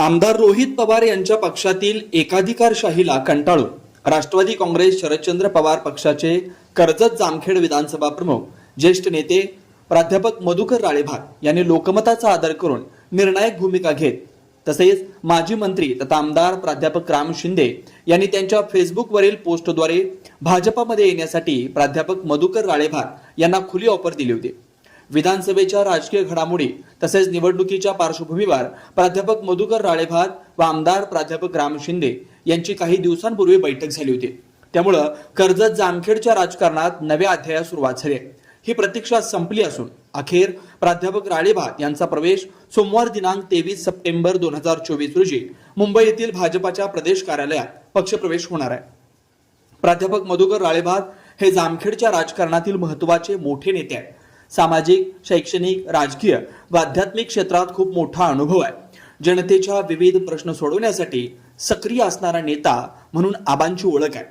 आमदार रोहित पवार यांच्या पक्षातील एकाधिकारशाहीला कंटाळून राष्ट्रवादी काँग्रेस शरदचंद्र पवार पक्षाचे कर्जत जामखेड विधानसभा प्रमुख ज्येष्ठ नेते प्राध्यापक मधुकर राळेभाग यांनी लोकमताचा आदर करून निर्णायक भूमिका घेत तसेच माजी मंत्री तथा आमदार प्राध्यापक राम शिंदे यांनी त्यांच्या फेसबुकवरील पोस्टद्वारे भाजपामध्ये येण्यासाठी प्राध्यापक मधुकर राळेभाग यांना खुली ऑफर दिली होती. विधानसभेच्या राजकीय घडामोडी तसेच निवडणुकीच्या पार्श्वभूमीवर प्राध्यापक मधुकर राळेभात व आमदार प्राध्यापक राम शिंदे यांची काही दिवसांपूर्वी बैठक झाली होती. त्यामुळं कर्जत जामखेडच्या राजकारणात नव्या अध्यायास सुरुवात झाली ही प्रतीक्षा संपली असून अखेर प्राध्यापक राळेभात यांचा प्रवेश सोमवार दिनांक तेवीस सप्टेंबर दोन हजार चोवीस रोजी मुंबई येथील भाजपाच्या प्रदेश कार्यालयात पक्षप्रवेश होणार आहे. प्राध्यापक मधुकर राळेभात हे जामखेडच्या राजकारणातील महत्त्वाचे मोठे नेते आहेत. सामाजिक शैक्षणिक राजकीय व आध्यात्मिक क्षेत्रात खूप मोठा अनुभव आहे. जनतेच्या विविध प्रश्न सोडवण्यासाठी सक्रिय असणारा नेता म्हणून आबांची ओळख आहे.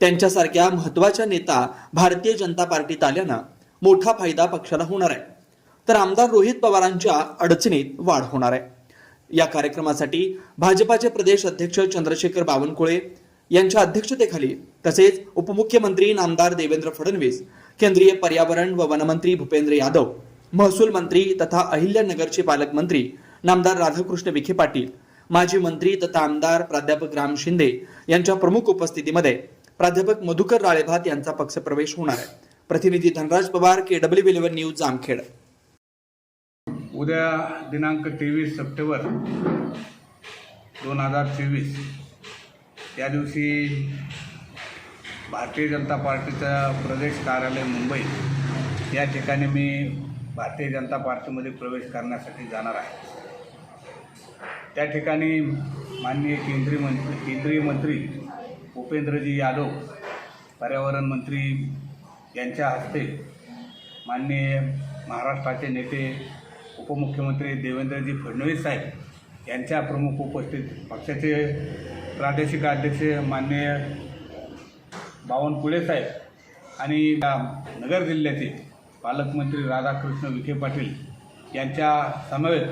त्यांच्यासारख्या महत्त्वाच्या नेता भारतीय जनता पार्टीत आल्यानं मोठा फायदा पक्षाला होणार आहे. तर आमदार रोहित पवारांच्या अडचणीत वाढ होणार आहे. या कार्यक्रमासाठी भाजपाचे प्रदेश अध्यक्ष चंद्रशेखर बावनकुळे यांच्या अध्यक्षतेखाली तसेच उपमुख्यमंत्री नामदार देवेंद्र फडणवीस केंद्रीय पर्यावरण व वनमंत्री भूपेंद्र यादव महसूल मंत्री तथा अहिल्यानगरचे पालकमंत्री नामदार राधाकृष्ण विखे पाटील माजी मंत्री तथा आमदार प्राध्यापक राम शिंदे यांच्या प्रमुख उपस्थितीमध्ये प्राध्यापक मधुकर राळेभात यांचा पक्षप्रवेश होणार आहे. प्रतिनिधी Dhanraj Pawar K W eleven news Jamkhed. उद्या दिनांक तेवीस सप्टेंबर दोन हजार चोवीस त्या दिवशी भारतीय जनता पार्टीचं प्रदेश कार्यालय मुंबई या ठिकाणी मी भारतीय जनता पार्टीमध्ये प्रवेश करण्यासाठी जाणार आहे. त्या ठिकाणी माननीय केंद्रीय मंत्री केंद्रीय मंत्री भूपेंद्रजी यादव पर्यावरण मंत्री यांच्या हस्ते माननीय महाराष्ट्राचे नेते उपमुख्यमंत्री देवेंद्रजी फडणवीस साहेब यांच्या प्रमुख उपस्थित पक्षाचे प्रादेशिक अध्यक्ष माननीय बावनकुळे साहेब आणि या नगर जिल्ह्याचे पालकमंत्री राधाकृष्ण विखे पाटील यांच्या समवेत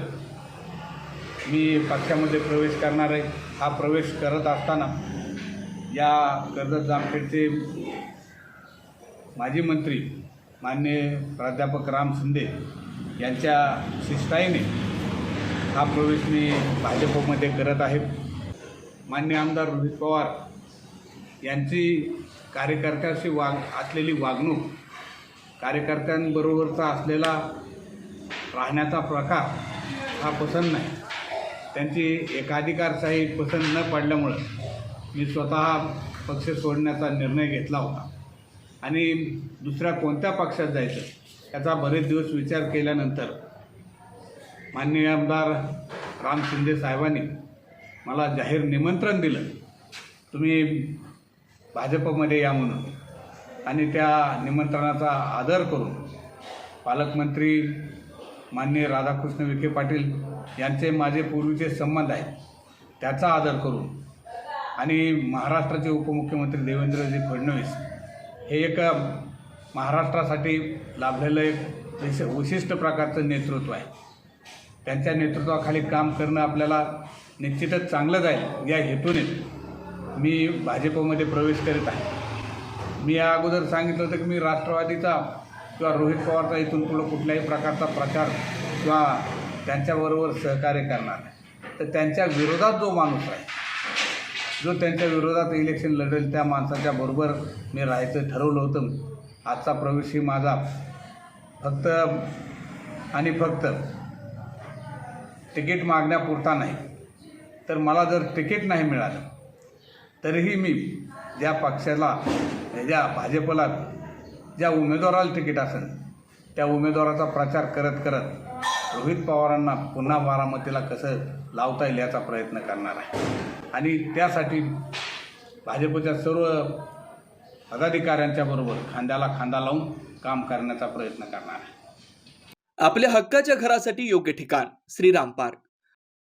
मी पक्षामध्ये प्रवेश करणार आहे. हा प्रवेश करत असताना या कर्जत जामखेडचे माजी मंत्री मान्य प्राध्यापक राम शिंदे यांच्या शिष्टाईने हा प्रवेश मी भाजपमध्ये करत आहे. मान्य आमदार रोहित पवार यांची कार्यकर्त्याशी वाग असलेली वागणूक कार्यकर्त्यांबरोबरचा असलेला राहण्याचा प्रकार हा पसंत नाही. त्यांची एकाधिकारशाही पसंत न पडल्यामुळं मी स्वतः पक्ष सोडण्याचा निर्णय घेतला होता. आणि दुसऱ्या कोणत्या पक्षात जायचं याचा बरेच दिवस विचार केल्यानंतर माननीय आमदार राम शिंदे साहेबांनी मला जाहीर निमंत्रण दिलं. तुम्ही भाजपमध्ये या म्हणून. आणि त्या निमंत्रणाचा आदर करून पालकमंत्री माननीय राधाकृष्ण विखे पाटील यांचे माझे पूर्वीचे संबंध आहेत त्याचा आदर करून आणि महाराष्ट्राचे उपमुख्यमंत्री देवेंद्रजी फडणवीस हे एक महाराष्ट्रासाठी लाभलेलं एक विश विशिष्ट प्रकारचं नेतृत्व आहे. त्यांच्या नेतृत्वाखाली काम करणं आपल्याला निश्चितच चांगलं जाईल या हेतूने मी भाजपमध्ये प्रवेश करीत आहे. मी या अगोदर सांगितलं होतं की मी राष्ट्रवादीचा किंवा रोहित पवारचा इथून पुढं कुठल्याही प्रकारचा प्रचार किंवा त्यांच्याबरोबर सहकार्य करणार नाही. तर त्यांच्या विरोधात जो माणूस आहे जो त्यांच्या विरोधात इलेक्शन लढेल त्या माणसाच्या बरोबर मी राहायचं ठरवलं होतं. आजचा प्रवेश ही माझा. फक्त आणि फक्त तिकीट मागण्यापुरता नाही. तर मला जर तिकीट नाही मिळालं तरीही मी ज्या पक्षाला ज्या भाजपला ज्या उमेदवाराला तिकीट असेल त्या उमेदवाराचा प्रचार करत करत रोहित पवारांना पुन्हा बारामतीला कसं लावता येईल याचा प्रयत्न करणार आहे. आणि त्यासाठी भाजपच्या सर्व पदाधिकाऱ्यांच्या बरोबर खांद्याला खांदा लावून काम करण्याचा प्रयत्न करणार आहे. आपल्या हक्काच्या घरासाठी योग्य ठिकाण श्रीराम पार्क.